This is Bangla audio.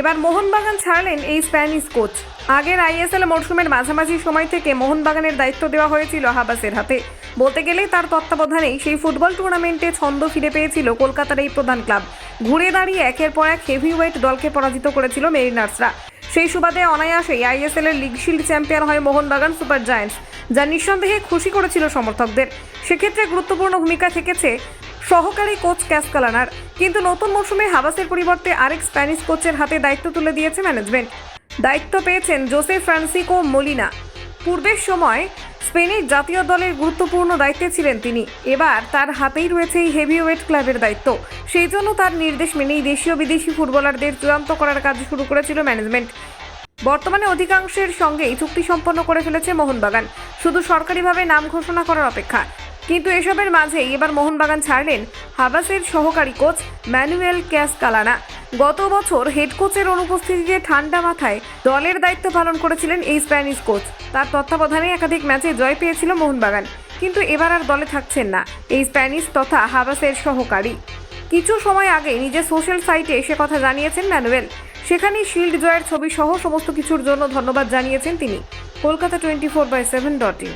এবার মোহনবাগান ছাড়লেন এই স্প্যানিশ কোচ। আগের আইএসএল মরশুমের মাঝামাঝি সময় থেকে মোহনবাগানের দায়িত্ব দেওয়া হয়েছিল হাবাসের হাতে। বলতে গেলে তার তত্ত্বাবধানেই সেই ফুটবল টুর্নামেন্টে ছন্দ ফিরে পেয়েছিল কলকাতার এই প্রধান ক্লাব। ঘুরে দাঁড়িয়ে একের পর এক হেভিওয়েট দলকে পরাজিত করেছিল মেরিনার্সরা। সেই সুবাদে অনায়াসেই আইএসএল এর লিগ শিল্ড চ্যাম্পিয়ন হয় মোহনবাগান সুপার জায়ান্টস, যা নিঃসন্দেহে খুশি করেছিল সমর্থকদের। সেক্ষেত্রে গুরুত্বপূর্ণ ভূমিকা থেকেছে সহকারী কোচ ক্যাসকালানার কিন্তু নতুন মৌসুমে হাবাসের পরিবর্তে আরেক স্প্যানিশ কোচের হাতে দায়িত্ব তুলে দিয়েছে ম্যানেজমেন্ট। দায়িত্ব পেয়েছেন জোসে ফ্রান্সিকো মলিনা। পূর্বের সময় স্পেনের জাতীয় দলের গুরুত্বপূর্ণ দায়িত্বে ছিলেন তিনি। এবার তার হাতেই রয়েছে এই হেভিওয়েট ক্লাবের দায়িত্ব। সেই জন্য তার নির্দেশ মেনেই দেশীয় বিদেশি ফুটবলারদের চূড়ান্ত করার কাজ শুরু করেছিল ম্যানেজমেন্ট। বর্তমানে অধিকাংশের সঙ্গেই চুক্তি সম্পন্ন করে ফেলেছে মোহনবাগান। শুধু সরকারিভাবে নাম ঘোষণা করার অপেক্ষা। কিন্তু এসবের মাঝেই এবার মোহনবাগান ছাড়লেন হাবাসের সহকারী কোচ ম্যানুয়েল ক্যাসকালানা। গত বছর হেড কোচের অনুপস্থিতিতে ঠান্ডা মাথায় দলের দায়িত্ব পালন করেছিলেন এই স্প্যানিশ কোচ। তার তত্ত্বাবধানে একাধিক ম্যাচে জয় পেয়েছিল মোহনবাগান। কিন্তু এবার আর দলে থাকছেন না এই স্প্যানিশ তথা হাবাসের সহকারী। কিছু সময় আগে নিজের সোশ্যাল সাইটে সে কথা জানিয়েছেন ম্যানুয়েল। সেখানেই শিল্ড জয়ের ছবি সহ সমস্ত কিছুর জন্য ধন্যবাদ জানিয়েছেন তিনি। Kolkata twenty four by seven dot in.